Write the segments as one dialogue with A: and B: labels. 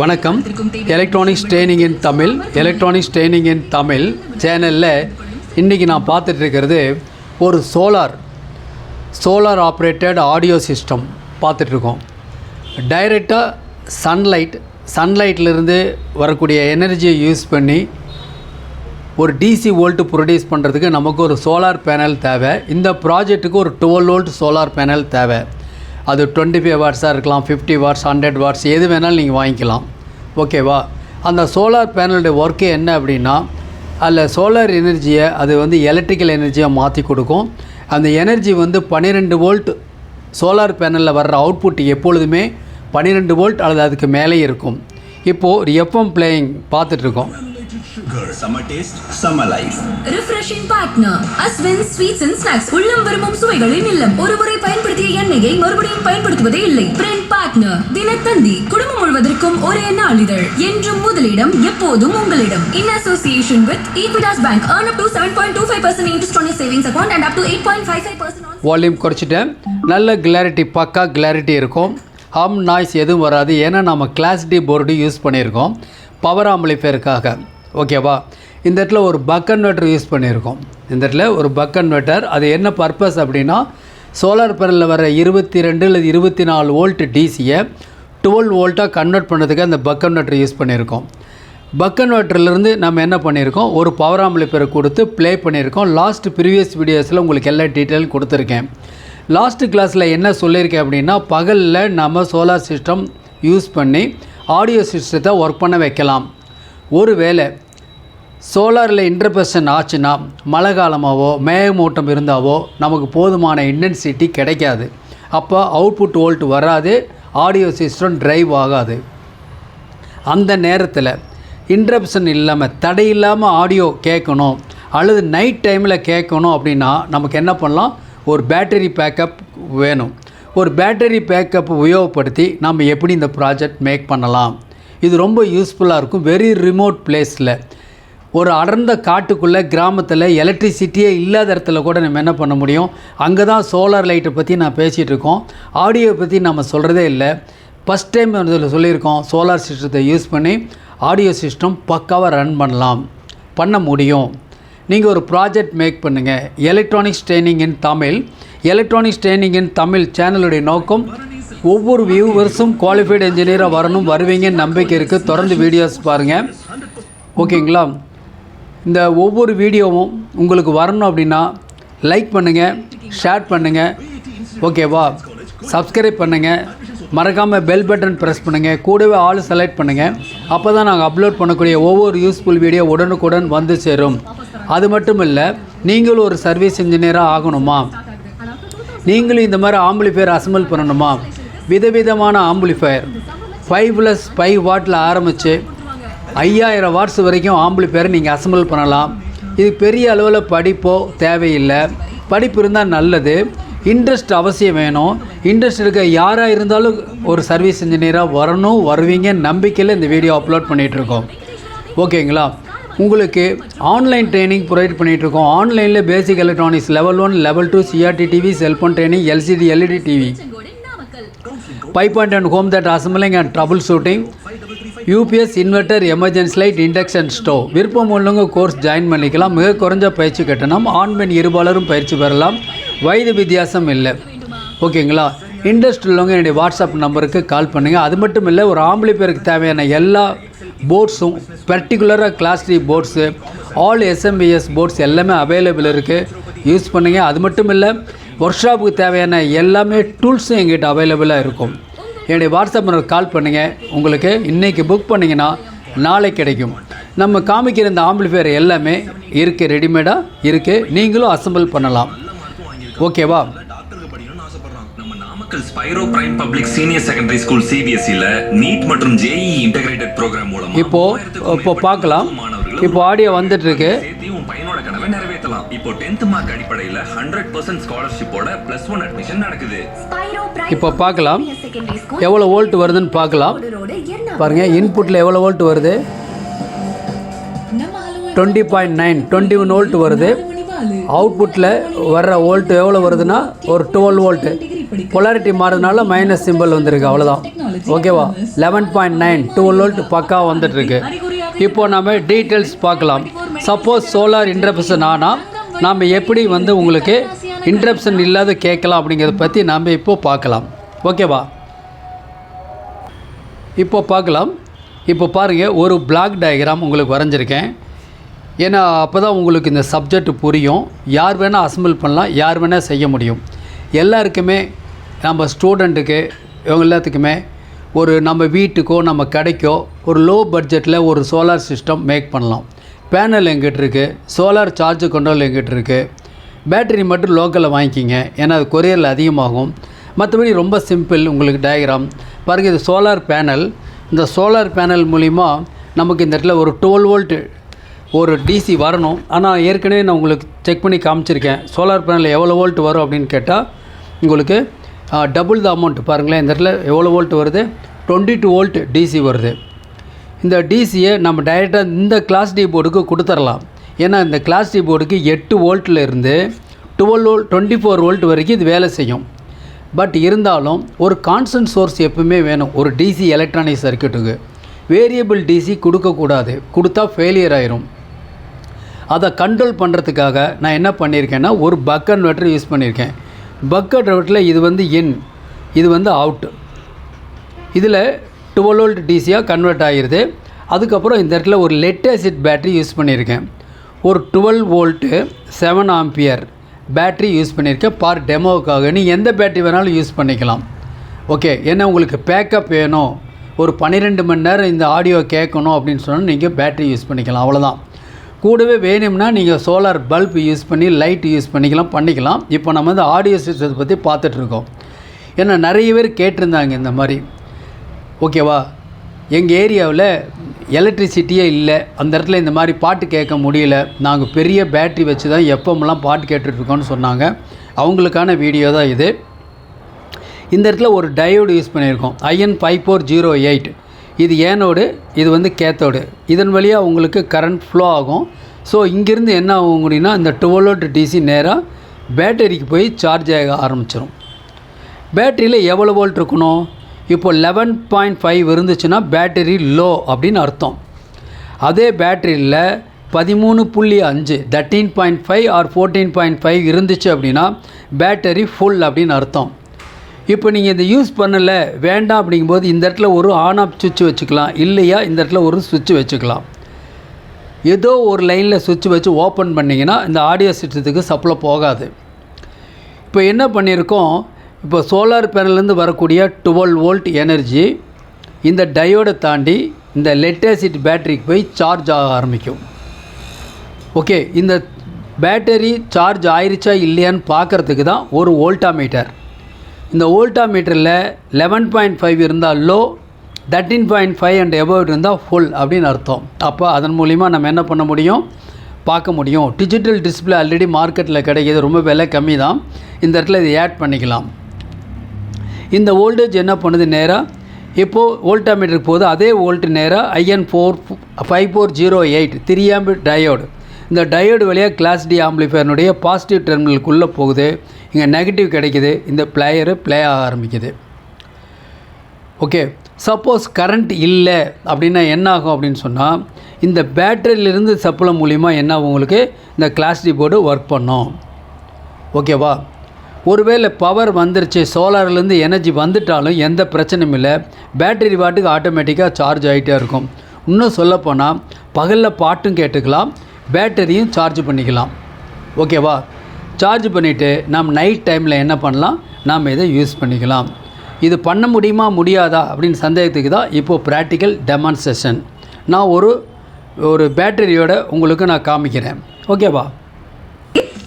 A: வணக்கம். Electronics training in Tamil electronics training in Tamil சேனலில் இன்றைக்கி நான் பார்த்துட்டு இருக்கிறது ஒரு solar solar operated audio system பார்த்துட்ருக்கோம் டைரெக்டாக சன்லைட் சன்லைட்லேருந்து வரக்கூடிய எனர்ஜியை யூஸ் பண்ணி ஒரு டிசி வோல்ட்டு ப்ரொடியூஸ் பண்ணுறதுக்கு நமக்கு ஒரு சோலார் பேனல் தேவை. இந்த ப்ராஜெக்ட்டுக்கு ஒரு டுவெல் வோல்ட் சோலார் பேனல் தேவை. அது டுவெண்ட்டி ஃபைவ் வாட்ஸாக இருக்கலாம் ஃபிஃப்டி வாட்ஸ் ஹண்ட்ரட் வாட்ஸ் எது வேணாலும் நீங்கள் வாங்கிக்கலாம். ஓகேவா அந்த சோலார் பேனலுடைய ஒர்க்கு என்ன அப்படின்னா அதில் சோலார் எனர்ஜியை அது வந்து எலக்ட்ரிக்கல் எனர்ஜியாக மாற்றி கொடுக்கும். அந்த எனர்ஜி வந்து பன்னிரெண்டு வோல்ட் சோலார் பேனலில் வர்ற அவுட்புட் எப்பொழுதுமே பன்னிரெண்டு வோல்ட் அல்லது அதுக்கு மேலே இருக்கும். இப்போது ஒரு எஃப்எம் பிளேயிங் பார்த்துட்ருக்கோம்
B: Sugar, summer taste, summer life.
C: Refreshing partner Ashwin sweets and snacks உள்ளம் விரும்பும் சுவைகளின் இல்லம் ஒருமுறை பயன்படுத்திய எண்ணெயை மறுபடியும் பயன்படுத்துவதே இல்லை. பிரெண்ட் பார்ட்னர் தினத்தந்தி குடும்பம் முழுவதற்கும் ஒரே நாளிதழ். என்றும் முதலிடம் எப்போதும் உங்களிடம். In association with Equitas bank earn up to 7.25% interest on your savings account and up to 8.55% on
A: volume குறைச்சிட்டேன். நல்ல கிளாரிட்டி பக்கா கிளாரிட்டி இருக்கும். ஹம் நாய்ஸ் எதுவும் வராது. ஏன்னா நம்ம கிளாஸ் டி போர்டு யூஸ் பண்ணியிருக்கோம். பவர் ஆம்பிளிஃபையருக்காக ஓகேவா இந்த இடத்துல ஒரு பக் கன்வெர்ட்டர் யூஸ் பண்ணியிருக்கோம். இந்த இடத்துல ஒரு பக் கன்வெர்ட்டர் அது என்ன பர்பஸ் அப்படின்னா சோலார் பேனலில் வர இருபத்தி ரெண்டு இல்லை இருபத்தி நாலு வோல்ட் டிசியை டுவெல் வோல்ட்டாக கன்வெர்ட் பண்ணுறதுக்கு அந்த பக் கன்வெர்ட்டர் யூஸ் பண்ணியிருக்கோம். பக் கன்வெர்ட்டர்லேருந்து நம்ம என்ன பண்ணியிருக்கோம்? ஒரு பவர் ஆம்பிளிஃபையர் கொடுத்து ப்ளே பண்ணியிருக்கோம். லாஸ்ட் ப்ரீவியஸ் வீடியோஸில் உங்களுக்கு எல்லா டீட்டெயில் கொடுத்துருக்கேன். லாஸ்ட்டு கிளாஸில் என்ன சொல்லியிருக்கேன் அப்படின்னா பகலில் நம்ம சோலார் சிஸ்டம் யூஸ் பண்ணி ஆடியோ சிஸ்டத்தை ஒர்க் பண்ண வைக்கலாம். ஒரு வேளை சோலாரில் இன்டர்பெஷன் ஆச்சுன்னா மழை காலமாகவோ மேகமூட்டம் இருந்தாவோ நமக்கு போதுமான இன்டென்சிட்டி கிடைக்காது. அப்போ அவுட்புட் வோல்ட் வராது ஆடியோ சிஸ்டம் டிரைவ் ஆகாது. அந்த நேரத்தில் இன்டரப்ஷன் இல்லாமல் தடை இல்லாமல் ஆடியோ கேட்கணும் அல்லது நைட் டைமில் கேட்கணும் அப்படின்னா நமக்கு என்ன பண்ணலாம்? ஒரு பேட்டரி பேக்கப் வேணும். ஒரு பேட்டரி பேக்கப் உபயோகப்படுத்தி நம்ம எப்படி இந்த ப்ராஜெக்ட் மேக் பண்ணலாம்? இது ரொம்ப யூஸ்ஃபுல்லாக இருக்கும். வெரி ரிமோட் பிளேஸில் ஒரு அடர்ந்த காட்டுக்குள்ளே கிராமத்தில் எலக்ட்ரிசிட்டியே இல்லாத இடத்துல கூட நம்ம என்ன பண்ண முடியும்? அங்கே தான் சோலார் லைட்டை பற்றி நான் பேசிகிட்டு இருக்கோம். ஆடியோ பற்றி நம்ம சொல்கிறதே இல்லை. ஃபஸ்ட் டைம் இதில் சொல்லியிருக்கோம். சோலார் சிஸ்டத்தை யூஸ் பண்ணி ஆடியோ சிஸ்டம் பக்காவாக ரன் பண்ணலாம். பண்ண முடியும். நீங்கள் ஒரு ப்ராஜெக்ட் மேக் பண்ணுங்கள் electronics training in Tamil electronics training in Tamil சேனலுடைய நோக்கம் ஒவ்வொரு வியூவர்ஸும் குவாலிஃபைடு இன்ஜினியராக வரணும் வருவீங்கன்னு நம்பிக்கை இருக்குது தொடர்ந்து வீடியோஸ் பாருங்கள் ஓகேங்களா இந்த ஒவ்வொரு வீடியோவும் உங்களுக்கு வரணும் அப்படின்னா லைக் பண்ணுங்கள் ஷேர் பண்ணுங்கள் ஓகேவா சப்ஸ்கிரைப் பண்ணுங்கள் மறக்காமல் பெல் பட்டன் ப்ரெஸ் பண்ணுங்கள் கூடவே ஆள் செலக்ட் பண்ணுங்கள் அப்போ தான் நாங்கள் அப்லோட் பண்ணக்கூடிய ஒவ்வொரு யூஸ்ஃபுல் வீடியோ உடனுக்குடன் வந்து சேரும். அது மட்டும் இல்லை நீங்களும் ஒரு சர்வீஸ் இன்ஜினியராக ஆகணுமா? நீங்களும் இந்த மாதிரி ஆம்பிளிஃபையர் அசம்பிள் பண்ணணுமா? விதவிதமான ஆம்பிளிஃபையர் ஃபைவ் ப்ளஸ் ஃபைவ் வாட்டில் ஆரம்பித்து ஐயாயிரம் வாட்ஸ் வரைக்கும் ஆம்பிளிஃபையரை நீங்கள் அசம்பிள் பண்ணலாம். இது பெரிய அளவில் படிப்போ தேவையில்லை. படிப்பு இருந்தால் நல்லது. இன்ட்ரெஸ்ட் அவசியம் வேணும். இன்ட்ரெஸ்ட் இருக்க யாராக இருந்தாலும் ஒரு சர்வீஸ் இன்ஜினியராக வரணும் வருவீங்க நம்பிக்கையில் இந்த வீடியோ அப்லோட் பண்ணிகிட்ருக்கோம் ஓகேங்களா? உங்களுக்கு ஆன்லைன் ட்ரைனிங் ப்ரொவைட் பண்ணிகிட்ருக்கோம் ஆன்லைனில் basic electronics level one level two CRT TV cellphone training LCD LED TV five point and home that assembling and troubleshooting UPS inverter emergency light induction stove விருப்பம் உள்ளவங்க course join பண்ணிக்கலாம். மிக குறைஞ்ச பயிற்சி கட்டணம். ஆண் பெண் இருபாலரும் பயிற்சி பெறலாம். வயது வித்தியாசம் இல்லை. ஓகேங்களா? இன்ட்ரெஸ்ட் உள்ளவங்க என்னுடைய வாட்ஸ்அப் நம்பருக்கு கால் பண்ணுங்கள் அது மட்டும் இல்லை ஒரு ஆம்பளை பேருக்கு தேவையான எல்லா போர்ட்ஸும் பர்டிகுலராக class three boards all SMPS boards எல்லாமே அவைலபிள் இருக்குது யூஸ் பண்ணுங்கள் அது மட்டும் இல்லை ஒர்க் ஷாப்புக்கு தேவையான எல்லாமே டூல்ஸும் எங்கிட்ட அவைலபிளாக இருக்கும். என்னுடைய வாட்ஸ்அப் நம்பருக்கு கால் பண்ணுங்கள் உங்களுக்கு இன்றைக்கி புக் பண்ணிங்கன்னா நாளை கிடைக்கும். நம்ம காமிக்கிற இந்த ஆம்பிளிஃபையர் எல்லாமே இருக்குது ரெடிமேடாக இருக்குது நீங்களும் அசம்பிள் பண்ணலாம். ஓகேவா
B: Namakkal Spiro Prime Public Senior Secondary School சிபிஎஸ்இல NEET மற்றும் ஜேஇ இன்டகிரேட்டட் ப்ரோக்ராம் மூலமா
A: இப்போ இப்போ பார்க்கலாம். இப்போ ஆடியோ வந்துட்டு இருக்கு.
B: இப்போ 10th மார்க் அடிப்படையில 100% ஸ்காலர்ஷிப்போட பிளஸ் ஒன் அட்மிஷன் நடக்குது.
A: இப்போ பார்க்கலாம். எவ்வளோ வோல்ட் வருதுன்னு பார்க்கலாம். பாருங்கள் இன்புட்டில் எவ்வளோ வோல்ட் வருது? Twenty point nine twenty one volt வருது. அவுட்புட்டில் வர்ற வோல்ட் எவ்வளோ வருதுன்னா ஒரு டுவெல் வோல்ட்டு பொலாரிட்டி மாறதுனால மைனஸ் சிம்பிள் வந்திருக்கு அவ்வளோதான் ஓகேவா eleven point nine twelve volt பக்கா வந்துட்டுருக்கு இப்போ நம்ம டீட்டெயில்ஸ் பார்க்கலாம். சப்போஸ் சோலார் இன்டர்பஷன் ஆனால் நாம் எப்படி வந்து உங்களுக்கு இன்ட்ரப்ஷன் இல்லாத கேட்கலாம் அப்படிங்கிறத பற்றி நாம் இப்போ பார்க்கலாம். ஓகேவா? இப்போ பார்க்கலாம். இப்போ பாருங்கள் ஒரு பிளாக் டயக்ராம் உங்களுக்கு வரைஞ்சிருக்கேன். ஏன்னா அப்போ தான் உங்களுக்கு இந்த சப்ஜெக்ட் புரியும். யார் வேணால் அசம்பிள் பண்ணலாம் யார் வேணால் செய்ய முடியும். எல்லாருக்குமே நம்ம ஸ்டூடெண்ட்டுக்கு இவங்க எல்லாத்துக்குமே ஒரு நம்ம வீட்டுக்கோ நம்ம கடைக்கோ ஒரு லோ பட்ஜெட்டில் ஒரு சோலார் சிஸ்டம் மேக் பண்ணலாம். பேனல் எங்கிட்ட இருக்குது சோலார் சார்ஜ் கண்ட்ரோல் எங்கிட்ட இருக்குது பேட்டரி மட்டும் லோக்கலில் வாங்கிக்கிங்க. ஏன்னா அது கொரியரில் அதிகமாகும். மற்றபடி ரொம்ப சிம்பிள் உங்களுக்கு டயக்ராம் பாருங்கள் இது சோலார் பேனல் இந்த சோலார் பேனல் மூலிமா நமக்கு இந்த இடத்துல ஒரு டுவெல் வோல்ட்டு ஒரு டிசி வரணும். ஆனால் ஏற்கனவே நான் உங்களுக்கு செக் பண்ணி காமிச்சிருக்கேன். சோலார் பேனல் எவ்வளோ வோல்ட் வரும் அப்படின்னு கேட்டால் உங்களுக்கு டபுள் த அமௌண்ட் பாருங்களேன் இந்த இடத்துல எவ்வளோ வோல்ட் வருது? டுவெண்ட்டி டூ வோல்ட் டிசி வருது. இந்த டிசியை நம்ம டைரெக்டாக இந்த கிளாஸ் டி போர்டுக்கு கொடுத்துடலாம் ஏன்னா இந்த கிளாஸ் டி போர்டுக்கு எட்டு வோல்ட்டில் இருந்து twelve volt twenty four volt வரைக்கும் இது வேலை செய்யும். பட் இருந்தாலும் ஒரு கான்ஸ்டன்ட் சோர்ஸ் எப்பவுமே வேணும். ஒரு டிசி எலக்ட்ரானிக் சர்க்கியூட்டுக்கு வேரியபிள் டிசி கொடுக்கக்கூடாது. கொடுத்தா ஃபெயிலியர் ஆயிரும். அதை கண்ட்ரோல் பண்ணுறதுக்காக நான் என்ன பண்ணியிருக்கேன்னா ஒரு பக் கன்வெர்ட்டர் யூஸ் பண்ணியிருக்கேன். பக் கன்வெர்ட்டரில் இது வந்து இன் இது வந்து அவுட் இதில் டுவெல் வோல்ட் டிசியாக கன்வெர்ட் ஆகிடுது அதுக்கப்புறம் இந்த இடத்துல ஒரு லெட் ஆசிட் பேட்ரி யூஸ் பண்ணியிருக்கேன். ஒரு twelve volt seven ampere battery use பண்ணியிருக்கேன் பார் டெமோவுக்காக நீ எந்த பேட்ரி வேணாலும் யூஸ் பண்ணிக்கலாம். ஓகே ஏன்னா உங்களுக்கு பேக்கப் வேணும்? ஒரு பன்னிரெண்டு மணி நேரம் இந்த ஆடியோ கேட்கணும் அப்படின்னு சொன்னால் நீங்கள் பேட்ரி யூஸ் பண்ணிக்கலாம். அவ்வளோதான் கூடவே வேணும்னா நீங்கள் சோலார் பல்ப் யூஸ் பண்ணி லைட் யூஸ் பண்ணிக்கலாம் பண்ணிக்கலாம். இப்போ நம்ம வந்து ஆடியோ சிஸ்டத்தை பற்றி பார்த்துட்ருக்கோம் ஏன்னா நிறைய பேர் கேட்டிருந்தாங்க இந்த மாதிரி. ஓகேவா? எங்கள் ஏரியாவில் எலக்ட்ரிசிட்டியே இல்லை. அந்த இடத்துல இந்த மாதிரி பாட்டு கேட்க முடியல. நாங்கள் பெரிய பேட்ரி வச்சு தான் எப்போமெல்லாம் பாட்டு கேட்டுட்ருக்கோன்னு சொன்னாங்க. அவங்களுக்கான வீடியோ தான் இது. இந்த இடத்துல ஒரு டயோடு யூஸ் பண்ணியிருக்கோம். IN five four zero eight இது ஏனோடு இது வந்து கேத்தோடு இதன் வழியாக உங்களுக்கு கரண்ட் ஃப்ளோ ஆகும். ஸோ இங்கேருந்து என்ன ஆகும் அப்படின்னா இந்த டுவெல் வோல்ட் டிசி நேராக பேட்டரிக்கு போய் சார்ஜ் ஆக ஆரம்பிச்சிடும் பேட்டரியில் எவ்வளோ வோல்ட் இருக்கணும்? இப்போ லெவன் பாயிண்ட் ஃபைவ் இருந்துச்சுன்னா பேட்டரி லோ அப்படின்னு அர்த்தம். அதே பேட்டரியில் பதிமூணு புள்ளி அஞ்சு thirteen point five or fourteen point five இருந்துச்சு அப்படின்னா பேட்டரி ஃபுல் அப்படின்னு அர்த்தம். இப்போ நீங்கள் இதை யூஸ் பண்ணலை வேண்டாம் அப்படிங்கும்போது இந்த இடத்துல ஒரு ஆன் ஆஃப் சுவிட்ச் வச்சுக்கலாம் இல்லையா இந்த இடத்துல ஒரு சுவிட்ச் வச்சுக்கலாம். ஏதோ ஒரு லைனில் சுவிட்ச் வச்சு ஓப்பன் பண்ணிங்கன்னா இந்த ஆடியோ சிஸ்டத்துக்கு சப்ளை போகாது. இப்போ என்ன பண்ணியிருக்கோம் இப்போ சோலார் பேனல்லேருந்து வரக்கூடிய டுவெல் வோல்ட் எனர்ஜி இந்த டயோடை தாண்டி இந்த லெட் பேட்டரிக்கு போய் சார்ஜ் ஆக ஆரம்பிக்கும். ஓகே இந்த பேட்டரி சார்ஜ் ஆயிருச்சா இல்லையான்னு பார்க்குறதுக்கு தான் ஒரு வோல்டாமீட்டர். இந்த வோல்டாமீட்டரில் லெவன் பாயிண்ட் ஃபைவ் இருந்தால் low thirteen point five and above இருந்தால் ஃபுல் அப்படின்னு அர்த்தம். அப்போ அதன் மூலிமா நம்ம என்ன பண்ண முடியும்? பார்க்க முடியும். டிஜிட்டல் டிஸ்பிளே ஆல்ரெடி மார்க்கெட்டில் கிடைக்கிது ரொம்ப விலை கம்மி தான். இந்த இடத்துல இதை ஆட் பண்ணிக்கலாம். இந்த வோல்டேஜ் என்ன பண்ணுது நேராக இப்போது வோல்டாமீட்டருக்கு போகுது அதே வோல்ட் நேராக IN four five four zero eight three amp diode இந்த டயோடு வழியாக கிளாஸ் டி ஆம்பிளிஃபயர்னுடைய பாசிட்டிவ் டெர்மினலுக்குள்ளே போகுது. இங்கே நெகட்டிவ் கிடைக்குது. இந்த பிளேயரு ப்ளே ஆக ஆரம்பிக்குது. ஓகே சப்போஸ் கரண்ட் இல்லை அப்படின்னா என்ன ஆகும் அப்படின்னு சொன்னால் இந்த பேட்டரியிலிருந்து சப்ளை மூலிமா என்ன ஆகும் உங்களுக்கு? இந்த கிளாஸ் டி போர்டு ஒர்க் பண்ணும். ஓகேவா ஒருவேளை பவர் வந்துருச்சு சோலார்லேருந்து எனர்ஜி வந்துட்டாலும் எந்த பிரச்சனையும் இல்லை. பேட்டரி பாட்டுக்கு ஆட்டோமேட்டிக்காக சார்ஜ் ஆகிட்டே இருக்கும். இன்னும் சொல்லப்போனால் பகலில் பாட்டும் கேட்டுக்கலாம் பேட்டரியும் சார்ஜ் பண்ணிக்கலாம். ஓகேவா சார்ஜ் பண்ணிவிட்டு நாம் நைட் டைமில் என்ன பண்ணலாம்? நாம் இதை யூஸ் பண்ணிக்கலாம். இது பண்ண முடியுமா முடியாதா? அப்படின்னு சந்தேகத்துக்கு தான் இப்போது ப்ராக்டிக்கல் டெமான்ஸ்ட்ரேஷன் நான் ஒரு ஒரு பேட்டரியோட உங்களுக்கு நான் காமிக்கிறேன். ஓகேவா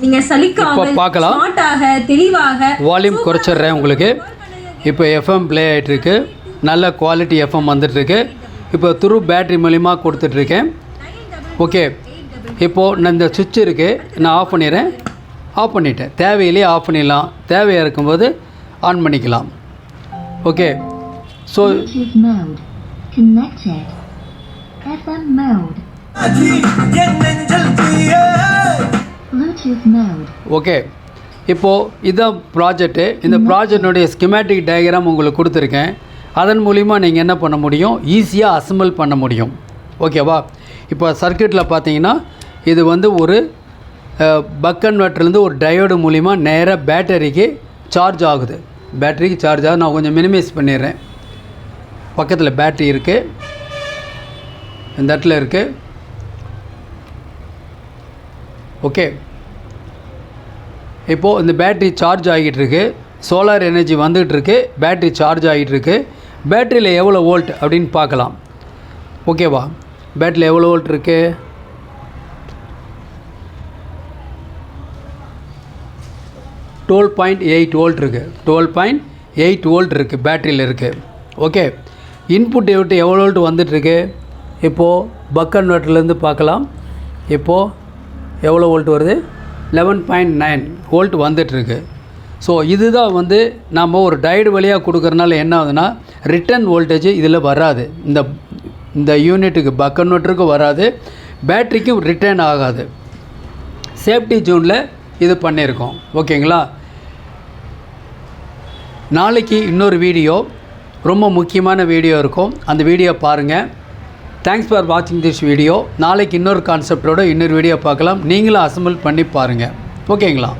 C: நீங்க சலிக்காமல்
A: இப்போ பார்க்கலாம்.
C: ஸ்மார்ட்டாக தெளிவாக
A: வால்யூம் குறைச்சிட்றேன் உங்களுக்கு. இப்போ எஃப்எம் ப்ளே ஆகிட்டுருக்கு நல்ல குவாலிட்டி எஃப்எம் வந்துட்டுருக்கு. இப்போ துரு பேட்ரி மூலிமா கொடுத்துட்ருக்கேன் ஓகே இப்போது நான் இந்த சுவிட்ச் இருக்குது நான் ஆஃப் பண்ணிடுறேன். ஆஃப் பண்ணிட்டேன். தேவையிலேயே ஆஃப் பண்ணிடலாம். தேவையாக இருக்கும்போது ஆன் பண்ணிக்கலாம். Okay so.
D: Connected. FM mode.
A: Okay இப்போது இதுதான் ப்ராஜெக்ட்டு இந்த ப்ராஜெக்டினுடைய ஸ்கிமேட்டிக் டயக்ராம் உங்களுக்கு கொடுத்துருக்கேன். அதன் மூலிமா நீங்கள் என்ன பண்ண முடியும்? ஈஸியாக அசம்பிள் பண்ண முடியும். ஓகேவா இப்போ சர்க்கியூட்டில் பார்த்தீங்கன்னா இது வந்து ஒரு பக் கன்வெர்ட்டர்லேருந்து ஒரு டயோடு மூலிமா நேராக பேட்டரிக்கு சார்ஜ் ஆகுது. பேட்டரிக்கு சார்ஜ் ஆகுது. நான் கொஞ்சம் மினிமைஸ் பண்ணிடுறேன். பக்கத்தில் பேட்டரி இருக்குது இந்த இடத்துல இருக்குது ஓகே. இப்போது இந்த பேட்டரி சார்ஜ் ஆகிட்டு இருக்கு சோலார் எனர்ஜி வந்துகிட்டு இருக்கு சார்ஜ் ஆகிட்டு இருக்கு பேட்டரியில் எவ்வளோ வோல்ட் அப்படின்னு பார்க்கலாம். ஓகேவா பேட்டரியில் எவ்வளோ வோல்ட் இருக்கு? டுவெல் பாயிண்ட் எயிட் வோல்ட் இருக்குது டுவெல் பாயிண்ட் எயிட் வோல்ட் இருக்குது பேட்டரியில் இருக்குது ஓகே இன்புட் விட்டு எவ்வளோ வோல்ட் வந்துட்டுருக்கு? இப்போது பக் கன்வெர்ட்டர்லேருந்து பார்க்கலாம். இப்போது எவ்வளோ வோல்ட் வருது? லெவன் பாயிண்ட் நைன் வோல்ட் வந்துட்டுருக்கு. ஸோ இதுதான் வந்து நாம் ஒரு டயடு வழியாக கொடுக்குறனால என்ன ஆகுதுன்னா ரிட்டர்ன் வோல்டேஜ் இதில் வராது. இந்த இந்த யூனிட்டுக்கு பக் கன்வெர்ட்டருக்கு வராது. பேட்டரிக்கும் ரிட்டர்ன் ஆகாது. சேஃப்டி ஜோனில் இது பண்ணியிருக்கோம். ஓகேங்களா நாளைக்கு இன்னொரு வீடியோ ரொம்ப முக்கியமான வீடியோ இருக்கும். அந்த வீடியோ பாருங்கள் தேங்க்ஸ் ஃபார் வாட்சிங் திஸ் வீடியோ நாளைக்கு இன்னொரு கான்செப்டோட இன்னொரு வீடியோ பார்க்கலாம். நீங்களும் அசம்பிள் பண்ணி பாருங்கள் ஓகேங்களா